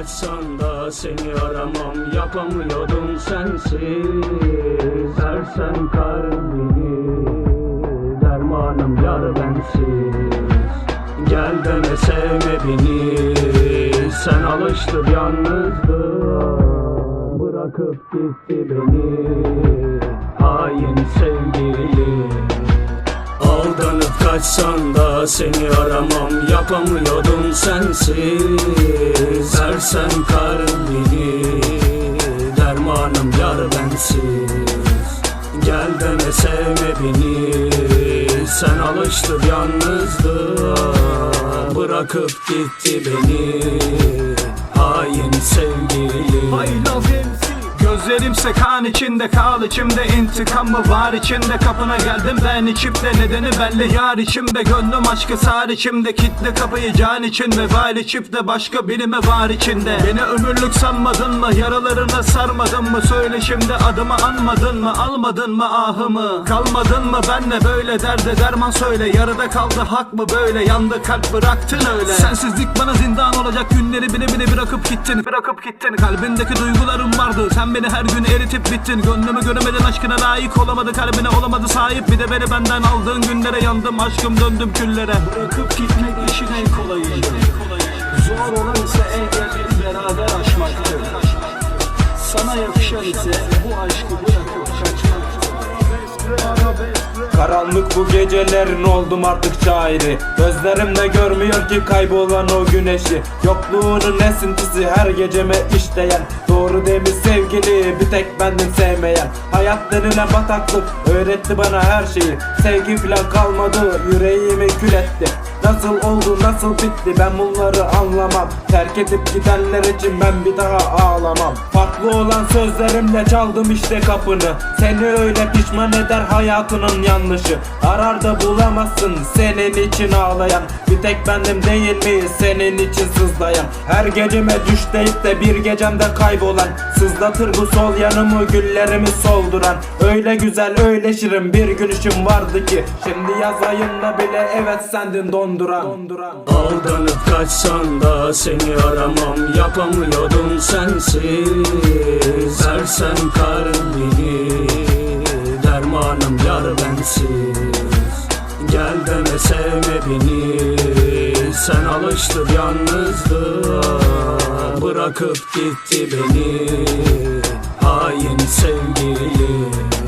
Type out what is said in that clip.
kaçsan da seni aramam Yapamıyordum sensiz. Sersen kalbini Dermanım yar bensiz. Gel deme sevme beni Sen alıştın yalnızlığa. Bırakıp gitti beni Hain sevgili Kaçsan da seni aramam Yapamıyordum sensiz. Sersen kalbini Dermanım yar bensiz. Gel deme sevme beni Sen alıştın yalnızlığa. Bırakıp gitti beni Hain sevgili I love MC Gözlerimse kan içinde kal içimde intikam mı var? İçinde kapına geldim ben içimde nedeni belli. Yar içimde gönlüm aşkı sar. İçimde kitle kapıyı can için ve vali çifte başka birime var içinde. Beni ömürlük sanmadın mı? Yaralarına sarmadın mı? Söyle şimdi adımı anmadın mı? Almadın mı ahımı? Kalmadın mı? Benle böyle derde derman söyle. Yarıda kaldı hak mı böyle? Yandı kalp bıraktın öyle. Sensizlik bana zindan olacak. Günleri bile bile bırakıp gittin. Bırakıp gittin. Kalbindeki duygularım vardı. Sen beni her gün eritip bittin. Gönlümü göremedin aşkına layık olamadı kalbine olamadı sahip. Bir de beni benden aldığın günlere yandım aşkım döndüm küllere. Bırakıp gitmek işin en kolayı zor olan ise engelleri beraber aşmaktır. Sana yakışan ise bu aşkı Karanlık bu gecelerin oldum artık şairi Gözlerimde görmüyor ki kaybolan o güneşi. Yokluğunun esintisi her geceme işleyen Doğru demiş sevgili bir tek bendim sevmeyen. Hayat denilen bataklık öğretti bana her şeyi. Sevgi filan kalmadı yüreğimi kül etti Nasıl oldu nasıl bitti ben bunları anlamam. Terk edip gidenler için ben bir daha ağlamam. Farklı olan sözlerimle çaldım işte kapını. Seni öyle pişman eder hayatının yanlışı. Arar da bulamazsın senin için ağlayan. Bir tek bendim değil mi senin için sızlayan? Her geceme düş deyip de bir gecemde kaybolan. Sızlatır bu sol yanımı güllerimi solduran. Öyle güzel öyle şirin bir gülüşüm vardı ki. Şimdi yaz ayında bile evet sendin donduran, donduran. Aldanıp kaçsan da seni aramam. Yapamıyordum sensiz. Sersen kalbini dermanım yar bensiz. Gel deme sevme beni. Sen alıştır yalnızlığa. Bırakıp gitti beni. Hain sevgilim